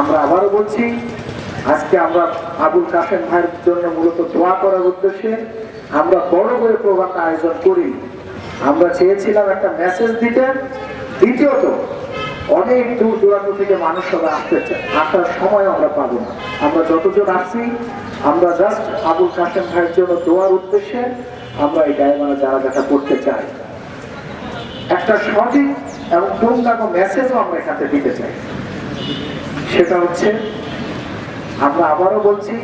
আমরা আবারও বলছি, আজকে আমরা আবুল কাসেম ভাইয়ের জন্য মূলত দোয়া করার উদ্দেশ্যে আমরা বড় করে প্রোগ্রামটা আয়োজন করি। আমরা চেয়েছিলাম একটা মেসেজ দিতে। দ্বিতীয়ত, অনেক দূর দূরান্ত থেকে মানুষরা আসতে চায় আসার সময় আমরা পাবো না। আমরা যতজন আসছি, আমরা জাস্ট আবুল কাসেম ভাইয়ের জন্য দোয়ার উদ্দেশ্যে আমরা এই ডায়মানা দেখা করতে চাই। একটা সঠিক এবং পূর্ণাঙ্গ মেসেজও আমরা এখানে দিতে চাই। সেটা হচ্ছে, আমরা আবারও বলছি,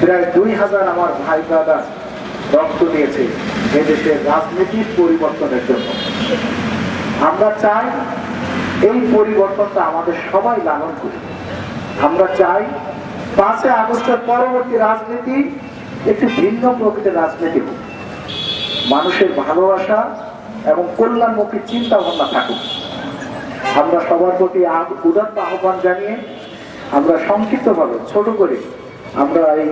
প্রায় দুই হাজার আমার ভাই দাদা রক্ত দিয়েছে এদেশের রাজনীতির পরিবর্তনের জন্য। আমরা চাই এই পরিবর্তনটা আমাদের সবাই লালন করি আমরা চাই পাঁচে আগস্টের পরবর্তী রাজনীতি একটি ভিন্ন প্রকৃতির রাজনীতি হোক। মানুষের ভালোবাসা এবং কল্যাণমুখী চিন্তা ভাবনা থাকুক। আমরা সবার প্রতি আহ- উদাত্ত আহ্বান জানিয়ে আমরা সংক্ষিপ্তভাবে ছোট করে আমরা এই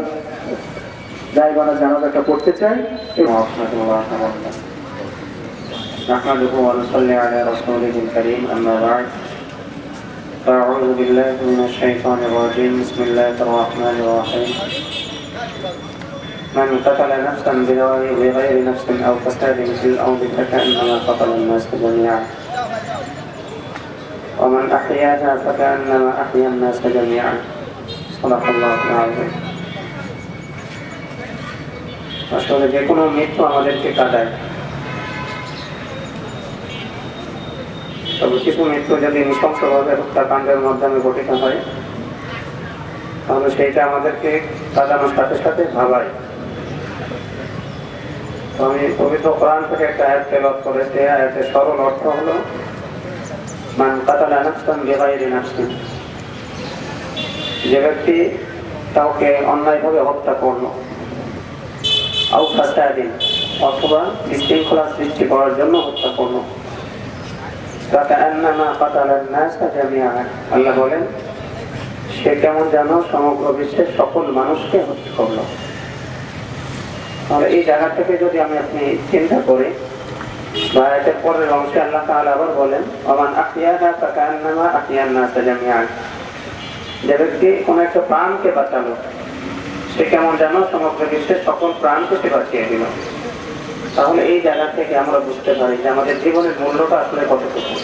দায়বানা জানাজাটা করতে চাই এবং ورحمة الله وبركاته نحمده ونصلي على رسوله الكريم أما بعد فأعوذ بالله من الشيطان الرجيم بسم الله الرحمن الرحيم من قتل نفسا بغير بغير نفس أو فساد في الأرض فكأنما قتل الناس جميعا ومن أحياها فكأنما أحيا الناس جميعا صدق الله العظيم আসলে যে কোনো মৃত্যু আমাদেরকে কাটায় তবে কিছু মৃত্যু যদি নৃশংসভাবে হত্যাকাণ্ডের মাধ্যমে গঠিত হয় তাহলে সেইটা আমাদেরকে কাটানোর সাথে সাথে ভাবায় তো আমি পবিত্র কোরআন থেকে একটা আয়াত তেলত করেছি আয়াতের সরল অর্থ হলো মান কাতালা নাফসান বেগাইরি নাফসিন যে ব্যক্তি কাউকে অন্যায়ভাবে হত্যা করল আউ ফাসাদিন, অথবা বিশৃঙ্খলা সৃষ্টি করার জন্য হত্যা করল কাতালান্নামা কাতালান নাসা জামিয়া আল্লাহ বলেন, সে কেমন যেন সমগ্র বিশ্বের সকল মানুষকে হত্যা করল। তাহলে এই জায়গা থেকে যদি আমি আপনি চিন্তা করি এর পরের অংশে আল্লাহ তাআলা আবার বলেন আখিয়ানা ফাকান্নামা যে ব্যক্তি কোন একটা প্রাণকে বাঁচালো, সে কেমন সমগ্র বিশ্বের সকল প্রাণকে সে বাঁচিয়ে দিল। তাহলে এই জায়গা থেকে আমরা বুঝতে পারি যে আমাদের জীবনের মূল্যটা আসলে কতটুকু।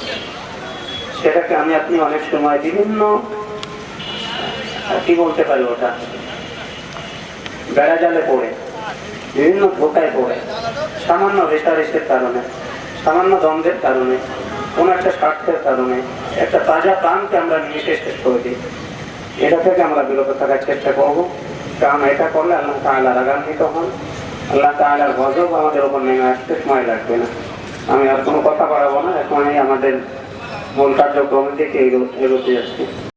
সেটাকে আমি আপনি অনেক সময় বিভিন্ন, কি বলতে পারি ওটা বেড়া জালে পড়ে বিভিন্ন ধোকায় পড়ে। সামান্য রেশারেশির কারণে, সামান্য দ্বন্দ্বের কারণে, কোনো একটা স্বার্থের কারণে, একটা তাজা প্রাণকে আমরা নিমিশে শেষ করে দিই। এটা থেকে আমরা বিরত থাকার চেষ্টা করব। কারণ এটা করলে আল্লাহ তাআলা রাগান্বিত হন। আল্লাহ তাআলার গজব আমাদের উপর নেমে আসতে সময় লাগবে না। আমি আর কোনো কথা বাড়াবো না। এখন আমি আমাদের মূল কার্যক্রমের দিকে এগোতে যাচ্ছি।